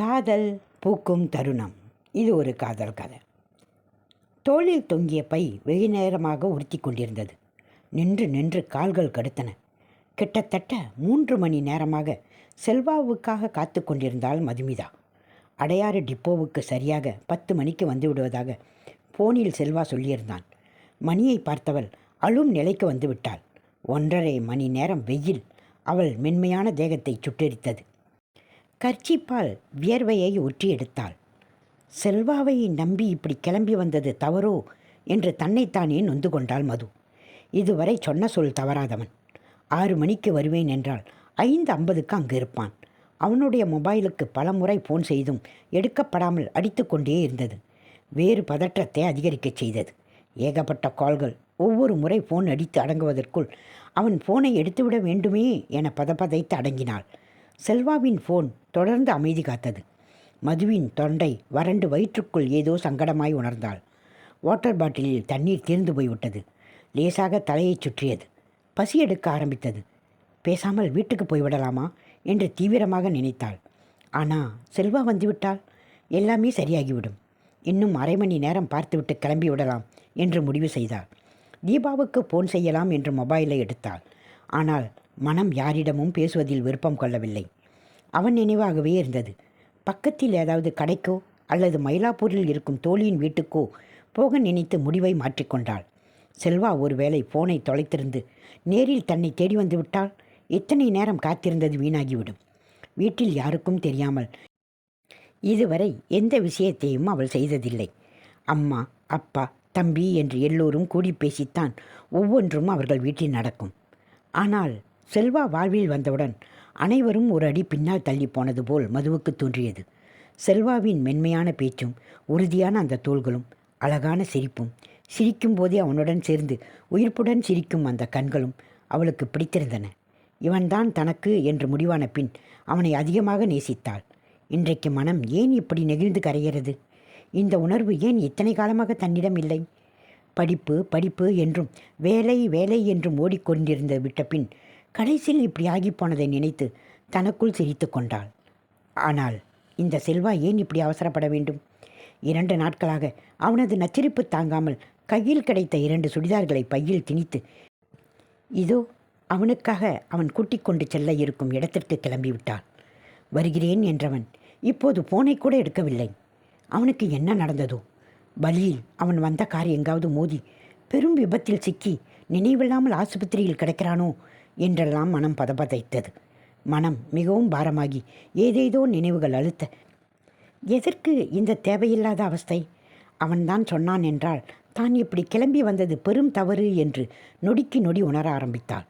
காதல் பூக்கும் தருணம். இது ஒரு காதல் கதை. தோளில் தொங்கிய பை வெகு நேரமாக உறுத்தி கொண்டிருந்தது. நின்று நின்று கால்கள் கடுத்தன. கிட்டத்தட்ட மூன்று மணி நேரமாக செல்வாவுக்காக காத்து கொண்டிருந்தாள் மதுமிதா. அடையாறு டிப்போவுக்கு சரியாக பத்து மணிக்கு வந்து விடுவதாக போனில் செல்வா சொல்லியிருந்தான். மணியை பார்த்தவள் அழும் நிலைக்கு வந்துவிட்டாள் ஒன்றரை மணி நேரம் வெயில். அவள் மென்மையான தேகத்தை சுட்டெரித்தது. கர்ச்சிப்பால் வியர்வையை ஒற்றி எடுத்தாள். செல்வாவை நம்பி இப்படி கிளம்பி வந்தது தவறோ என்று தன்னைத்தானே நொந்து கொண்டாள் மது. இதுவரை சொன்ன சொல் தவறாதவன். ஆறு மணிக்கு வருவேன் என்றால் ஐந்து ஐம்பதுக்கு அங்கு இருப்பான். அவனுடைய மொபைலுக்கு பலமுறை ஃபோன் செய்தும் எடுக்கப்படாமல் அடித்து கொண்டே இருந்தது. வேறு பதற்றத்தை அதிகரிக்கச் செய்தது. ஏகப்பட்ட கால்கள். ஒவ்வொரு முறை ஃபோன் அடித்து அடங்குவதற்குள் அவன் ஃபோனை எடுத்துவிட வேண்டுமே என பதபதைத்து அடங்கினாள். செல்வாவின் ஃபோன் தொடர்ந்து அமைதி காத்தது. மதுவின் தொண்டை வறண்டு வயிற்றுக்குள் ஏதோ சங்கடமாய் உணர்ந்தாள். வாட்டர் பாட்டிலில் தண்ணீர் தீர்ந்து போய்விட்டது. லேசாக தலையைச் சுற்றியது. பசி எடுக்க ஆரம்பித்தது. பேசாமல் வீட்டுக்கு போய்விடலாமா என்று தீவிரமாக நினைத்தாள். ஆனால் செல்வா வந்துவிட்டால் எல்லாமே சரியாகிவிடும். இன்னும் அரை மணி நேரம் பார்த்துவிட்டு கிளம்பி விடலாம் என்று முடிவு செய்தாள். தீபாவுக்கு ஃபோன் செய்யலாம் என்று மொபைலை எடுத்தாள். ஆனால் மனம் யாரிடமும் பேசுவதில் விருப்பம் கொள்ளவில்லை. அவன் நினைவாகவே இருந்தது. பக்கத்தில் ஏதாவது கடைக்கோ அல்லது மயிலாப்பூரில் இருக்கும் தோழியின் வீட்டுக்கோ போக நினைத்து முடிவை மாற்றிக்கொண்டாள் செல்வா ஒருவேளை ஃபோனை தொலைத்திருந்து நேரில் தன்னை தேடி வந்து விட்டால் எத்தனை நேரம் காத்திருந்தது வீணாகிவிடும். வீட்டில் யாருக்கும் தெரியாமல் இதுவரை எந்த விஷயத்தையும் அவள் செய்ததில்லை. அம்மா அப்பா தம்பி என்று எல்லோரும் கூடி பேசித்தான் ஒவ்வொன்றும் அவர்கள் வீட்டில் நடக்கும். ஆனால் செல்வா வாழ்வில் வந்தவுடன் அனைவரும் ஒரு அடி பின்னால் தள்ளி போனது போல் மதுவுக்கு தோன்றியது. செல்வாவின் மென்மையான பேச்சும் உறுதியான அந்த தோள்களும் அழகான சிரிப்பும் சிரிக்கும் போதே அவனுடன் சேர்ந்து உயிர்ப்புடன் சிரிக்கும் அந்த கண்களும் அவளுக்கு பிடித்திருந்தன. இவன்தான் தனக்கு என்று முடிவான பின் அவனை அதிகமாக நேசித்தாள். இன்றைக்கு மனம் ஏன் இப்படி நெகிழ்ந்து கரைகிறது? இந்த உணர்வு ஏன் இத்தனை காலமாக தன்னிடம் இல்லை? படிப்பு படிப்பு என்றும் வேலை வேலை என்றும் ஓடிக்கொண்டிருந்த விட்ட பின் கடைசியில் இப்படி ஆகிப்போனதை நினைத்து தனக்குள் சிரித்து கொண்டாள். ஆனால் இந்த செல்வா ஏன் இப்படி அவசரப்பட வேண்டும்? இரண்டு நாட்களாக அவனது நச்சரிப்பு தாங்காமல் கையில் கிடைத்த இரண்டு சுடிதார்களை பையில் திணித்து இதோ அவனுக்காக அவன் கூட்டிக் கொண்டு செல்ல இருக்கும் இடத்திற்கு கிளம்பிவிட்டாள் வருகிறேன் என்றவன் இப்போது போனை கூட எடுக்கவில்லை. அவனுக்கு என்ன நடந்ததோ? வழியில் அவன் வந்த கார் எங்காவது மோதி பெரும் விபத்தில் சிக்கி நினைவில்லாமல் ஆசுபத்திரியில் கிடக்கிறானோ என்றெல்லாம் மனம் பதபதைத்தது. மனம் மிகவும் பாரமாகி ஏதேதோ நினைவுகள் அழுத்த. எதற்கு இந்த தேவையில்லாத அவஸ்தை? அவன்தான் சொன்னான் என்றால் தான் இப்படி கிளம்பி வந்தது பெரும் தவறு என்று நொடிக்கு நொடி உணர ஆரம்பித்தாள்.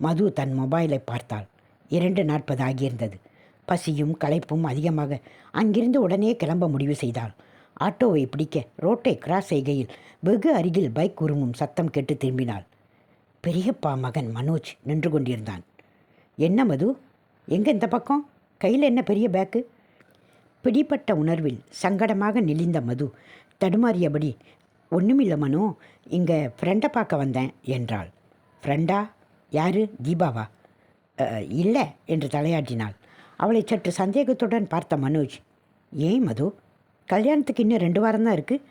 மது தன் மொபைலை பார்த்தாள். இரண்டு நாற்பது ஆகியிருந்தது. பசியும் களைப்பும் அதிகமாக அங்கிருந்து உடனே கிளம்ப முடிவு செய்தாள். ஆட்டோவை பிடிக்க ரோட்டை கிராஸ் செய்கையில் வெகு அருகில் பைக் உருமும் சத்தம் கேட்டு திரும்பினாள். பெரியப்பா மகன் மனோஜ் நின்று கொண்டிருந்தான். என்ன மது? எங்கே இந்த பக்கம்? கையில் என்ன பெரிய பேக்கு பிடிப்பட்ட உணர்வில் சங்கடமாக நெளிந்த மது தடுமாறியபடி ஒன்றுமில்ல மனோ இங்கே ஃப்ரெண்டை பார்க்க வந்தேன் என்றாள். ஃப்ரெண்டா யாரு? தீபாவா? இல்லை என்று தலையாட்டினாள். அவளை சற்று சந்தேகத்துடன் பார்த்த மனோஜ் ஏன் மது கல்யாணத்துக்கு இன்னும் ரெண்டு வாரம் தான் இருக்குது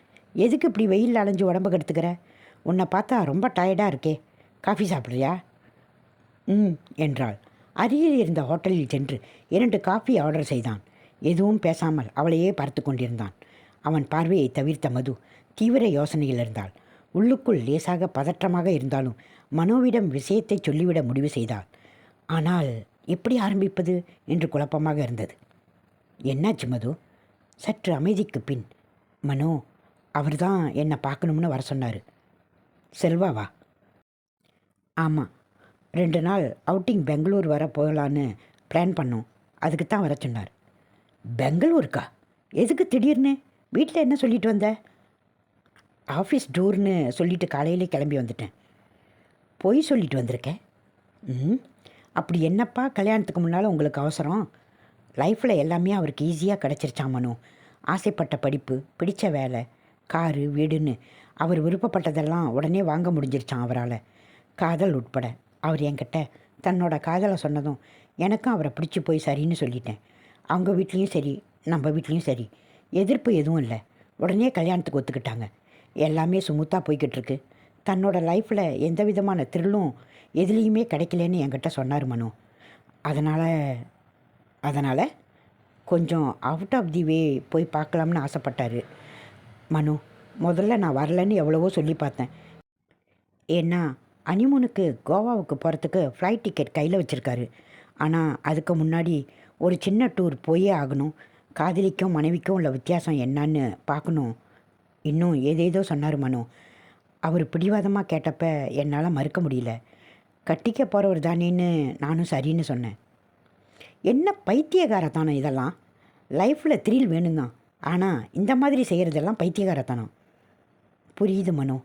எதுக்கு இப்படி வெயில் அலைஞ்சு உடம்பு கெடுத்துக்கிற? உன்னை பார்த்தா ரொம்ப டயர்டாக இருக்கே. காஃபி சாப்பிட்றியா? ம் என்றாள். அருகில் இருந்த ஹோட்டலில் சென்று இரண்டு காஃபி ஆர்டர் செய்தான். எதுவும் பேசாமல் அவளையே பார்த்து கொண்டிருந்தான். அவன் பார்வையை தவிர்த்த மது தீவிர யோசனையில் இருந்தாள். உள்ளுக்குள் லேசாக பதற்றமாக இருந்தாலும் மனோவிடம் விஷயத்தை சொல்லிவிட முடிவு செய்தாள். ஆனால் எப்படி ஆரம்பிப்பது? என்று குழப்பமாக இருந்தது. என்னாச்சு மது? சற்று அமைதிக்கு பின். மனோ அவர்தான் என்னை பார்க்கணும்னு வர சொன்னார். செல்வாவா ஆமாம் ரெண்டு நாள் அவுட்டிங் பெங்களூர் வர போகலான்னு பிளான் பண்ணோம். அதுக்கு தான் வர சொன்னார். பெங்களூருக்கா? எதுக்கு திடீர்னு? வீட்டில் என்ன சொல்லிட்டு வந்த? ஆஃபீஸ் டூர்னு சொல்லிட்டு காலையிலே கிளம்பி வந்துட்டேன். பொய் சொல்லிட்டு வந்திருக்கேன் ம் அப்படி என்னப்பா கல்யாணத்துக்கு முன்னால் உங்களுக்கு அவசரம்? லைஃப்பில் எல்லாமே அவருக்கு ஈஸியாக கிடச்சிருச்சாம் ஆசைப்பட்ட படிப்பு பிடித்த வேலை காரு வீடுன்னு அவர் விருப்பப்பட்டதெல்லாம் உடனே வாங்க முடிஞ்சிருச்சான் அவரால். காதல் உட்பட. அவர் என்கிட்ட தன்னோட காதலை சொன்னதும் எனக்கும் அவரை பிடிச்சி போய் சரின்னு சொல்லிட்டேன். அவங்க வீட்லேயும் சரி நம்ம வீட்லேயும் சரி. எதிர்ப்பு எதுவும் இல்லை. உடனே கல்யாணத்துக்கு ஒத்துக்கிட்டாங்க. எல்லாமே சுமூத்தாக போய்கிட்டுருக்கு தன்னோட லைஃப்பில் எந்த விதமான த்ரில்லும் எதுலேயுமே கிடைக்கலன்னு என்கிட்ட சொன்னார் மனு. அதனால் அதனால் கொஞ்சம் அவுட் ஆஃப் தி வே போய் பார்க்கலாம்னு ஆசைப்பட்டார். மனு முதல்ல நான் வரலன்னு எவ்வளவோ சொல்லி பார்த்தேன். ஏன்னா அனிமூனுக்கு கோவாவுக்கு போகிறதுக்கு ஃப்ளைட் டிக்கெட் கையில் வச்சுருக்காரு. ஆனால் அதுக்கு முன்னாடி ஒரு சின்ன டூர் போயே ஆகணும். காதலிக்கும் மனைவிக்கும் உள்ள வித்தியாசம் என்னன்னு பார்க்கணும். இன்னும் ஏதேதோ சொன்னார் மனு. அவர் பிடிவாதமாக கேட்டப்ப என்னால் மறுக்க முடியல. கட்டிக்க போகிறவர் தானேன்னு நானும் சரின்னு சொன்னேன். என்ன பைத்தியகாரத்தானம் இதெல்லாம்? லைஃப்பில் த்ரில் வேணும் தான் ஆனால் இந்த மாதிரி செய்கிறதெல்லாம் பைத்தியகாரத்தானம். புரியுது மனோ.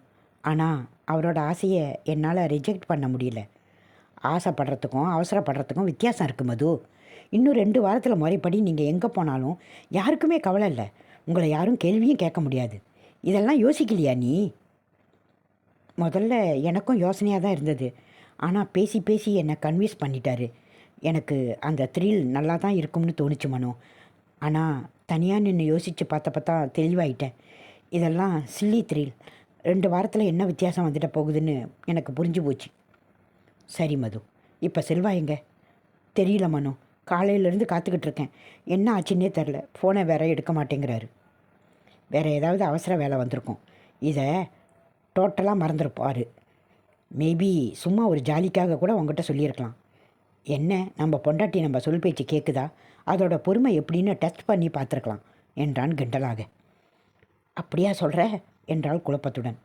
ஆனால் அவரோட ஆசையை என்னால் ரிஜெக்ட் பண்ண முடியல. ஆசைப்படுறதுக்கும் அவசரப்படுறதுக்கும் வித்தியாசம் இருக்குது மது. இன்னும் ரெண்டு வாரத்தில் முறைப்படி நீங்கள் எங்கே போனாலும் யாருக்குமே கவலை இல்லை. உங்களை யாரும் கேள்வியும் கேட்க முடியாது. இதெல்லாம் யோசிக்கலையா நீ? முதல்ல எனக்கும் யோசனையாக தான் இருந்தது. ஆனால் பேசி பேசி என்னை கன்வின்ஸ் பண்ணிட்டாரு. எனக்கு அந்த த்ரில் நல்லா தான் இருக்கும்னு தோணுச்சு மனோ. ஆனால் தனியாக நின்று யோசித்து பார்த்தப்ப தான் தெளிவாயிட்டேன். இதெல்லாம் சில்லி த்ரில் ரெண்டு வாரத்தில் என்ன வித்தியாசம் வந்துட்ட போகுதுன்னு எனக்கு புரிஞ்சு போச்சு. சரி மது. இப்போ செல்வா எங்க? தெரியல மனு. காலையிலேருந்து காத்துக்கிட்டு இருக்கேன். என்ன ஆச்சுன்னே தெரில ஃபோனை வேற எடுக்க மாட்டேங்கிறாரு. வேறு ஏதாவது அவசர வேலை வந்திருக்கும். இதை டோட்டலாக மறந்துருப்பார். மேபி சும்மா ஒரு ஜாலிக்காக கூட உங்ககிட்ட சொல்லியிருக்கலாம். என்ன? நம்ம பொண்டாட்டி நம்ம சொல் பேச்சு கேட்குதா அதோட பொறுமை எப்படின்னு டெஸ்ட் பண்ணி பார்த்துருக்கலாம். என்றான் கிண்டலாக. அப்படியா சொல்கிற என்றாள் குழப்பத்துடன்.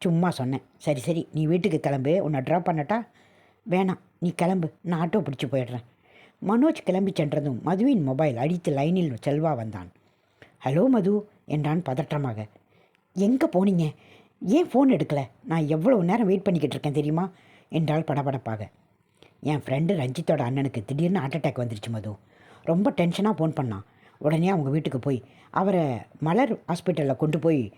சும்மா சொன்னேன். சரி சரி நீ வீட்டுக்கு கிளம்பு. உன்னை ட்ராப் பண்ணட்டா? வேணாம். நீ கிளம்பு. நான் ஆட்டோ பிடிச்சி போயிடுறேன். மனோஜ் கிளம்பி சென்றதும் மதுவின் மொபைல் அடித்து லைனில் செல்வா வந்தான். ஹலோ மது என்றான் பதற்றமாக. எங்கே போனீங்க? ஏன் ஃபோன் எடுக்கலை? நான் எவ்வளோ நேரம் வெயிட் பண்ணிக்கிட்டு இருக்கேன் தெரியுமா? என்றாள் படபடப்பாக. என் ஃப்ரெண்டு ரஞ்சித்தோட அண்ணனுக்கு திடீர்னு ஹார்ட் அட்டாக் வந்துருச்சு மது. ரொம்ப டென்ஷனாக ஃபோன் பண்ணான். உடனே அவங்க வீட்டுக்கு போய் அவரை மலர் ஹாஸ்பிட்டலில் கொண்டு போய்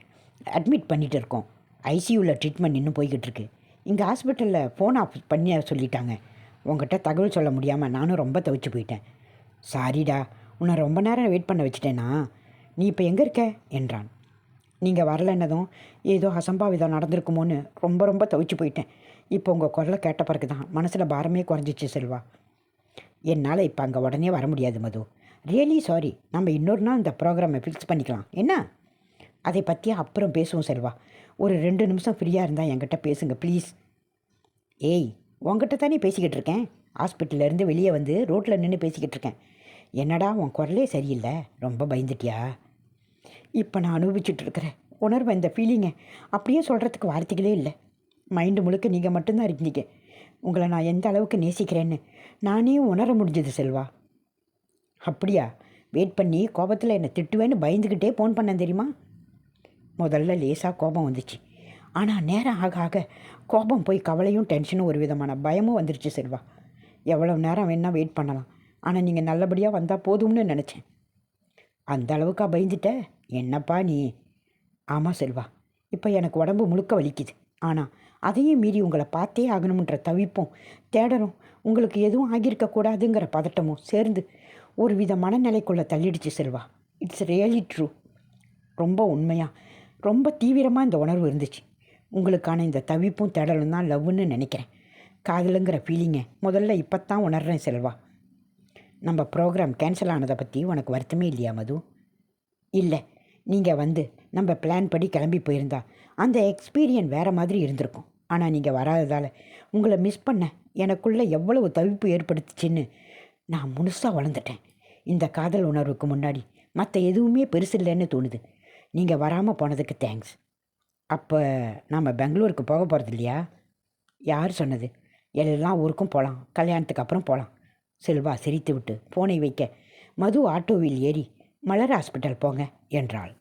அட்மிட் பண்ணிட்டு இருக்கோம். ஐசியூவில் ட்ரீட்மெண்ட் இன்னும் போய்கிட்டு இருக்கு இங்கே ஹாஸ்பிட்டலில் ஃபோன் ஆஃப் பண்ணி சொல்லிட்டாங்க. உங்ககிட்ட தகவல் சொல்ல முடியாமல் நானும் ரொம்ப தவிச்சு போயிட்டேன். சாரிடா உன்னை ரொம்ப நேரம் வெயிட் பண்ண வச்சுட்டேனா? நீ இப்போ எங்கே இருக்க? என்றான். நீங்கள் வரலன்னதும் ஏதோ அசம்பாவிதம் நடந்திருக்குமோன்னு ரொம்ப ரொம்ப தவிச்சு போயிட்டேன். இப்போ உங்கள் குரலை கேட்ட பிறகு தான் மனசில் பாரமே குறைஞ்சிச்சு செல்வா. என்னால் இப்போ அங்கே உடனே வர முடியாது மது. ரியலி சாரி நம்ம இன்னொரு நாள் இந்த ப்ரோக்ராமை ஃபிக்ஸ் பண்ணிக்கலாம். என்ன? அதை பற்றி அப்புறம் பேசுவோம் செல்வா. ஒரு ரெண்டு நிமிஷம் ஃப்ரீயாக இருந்தால் என்கிட்ட பேசுங்க ப்ளீஸ் ஏய் உங்ககிட்ட தானே பேசிக்கிட்டு இருக்கேன். ஹாஸ்பிட்டலேருந்து வெளியே வந்து ரோட்டில் நின்று பேசிக்கிட்டு இருக்கேன். என்னடா உன் குரலே சரியில்லை? ரொம்ப பயந்துட்டியா? இப்போ நான் அனுபவிச்சுட்டு இருக்கிறேன். உணர்வு இந்த ஃபீலிங்கை அப்படியே சொல்கிறதுக்கு வார்த்தைகளே இல்லை. மைண்டு முழுக்க நீங்கள் மட்டும்தான் இருக்கீங்க உங்களை நான் எந்த அளவுக்கு நேசிக்கிறேன்னு நானே உணர முடிஞ்சது செல்வா. அப்படியா? வெயிட் பண்ணி கோபத்தில் என்னை திட்டுவேன்னு பயந்துக்கிட்டே ஃபோன் பண்ணேன் தெரியுமா? முதல்ல லேசாக கோபம் வந்துச்சு. ஆனால் நேரம் ஆக ஆக கோபம் போய் கவலையும் டென்ஷனும் ஒரு விதமான பயமும் வந்துருச்சு செல்வா. எவ்வளோ நேரம் வேணால் வெயிட் பண்ணலாம். ஆனால் நீங்கள் நல்லபடியாக வந்தால் போதும்னு நினச்சேன். அந்த அளவுக்கா பயந்துட்ட? என்னப்பா நீ? ஆமாம் செல்வா இப்போ எனக்கு உடம்பு முழுக்க வலிக்குது. ஆனால் அதையும் மீறி உங்களை பார்த்தே ஆகணுன்ற தவிப்பும் தேடலும் உங்களுக்கு எதுவும் ஆகியிருக்கக்கூடாதுங்கிற பதட்டமும் சேர்ந்து ஒரு வித மனநிலைக்குள்ளே தள்ளிடுச்சு செல்வா. இட்ஸ் ரியலி ட்ரூ ரொம்ப உண்மையாக ரொம்ப தீவிரமாக இந்த உணர்வு இருந்துச்சு. உங்களுக்கான இந்த தவிப்பும் தேடலும் தான் லவ்னு நினைக்கிறேன். காதலுங்கிற ஃபீலிங்கை முதல்ல இப்போ தான் உணர்றேன் செல்வா. நம்ம ப்ரோக்ராம் கேன்சல் ஆனதை பற்றி உனக்கு வருத்தமே இல்லையா மது? இல்லை. நீங்கள் வந்து நம்ம பிளான் படி கிளம்பி போயிருந்தா அந்த எக்ஸ்பீரியன் வேறு மாதிரி இருந்திருக்கும். ஆனால் நீங்கள் வராததால் உங்களை மிஸ் பண்ண எனக்குள்ளே எவ்வளவு தவிப்பு ஏற்படுத்துச்சின்னு நான் முழுசாக வளர்ந்துட்டேன். இந்த காதல் உணர்வுக்கு முன்னாடி மற்ற எதுவுமே பெருசு இல்லைன்னு தோணுது. நீங்கள் வராமல் போனதுக்கு தேங்க்ஸ் அப்போ நாம் பெங்களூருக்கு போக போகிறது இல்லையா? யார் சொன்னது? எல்லா ஊருக்கும் போகலாம் கல்யாணத்துக்கு அப்புறம் போகலாம் செல்வா சிரித்து விட்டு ஃபோனை வைக்க. மது ஆட்டோவில் ஏறி மலர் ஹாஸ்பிட்டல் போங்க என்றாள்.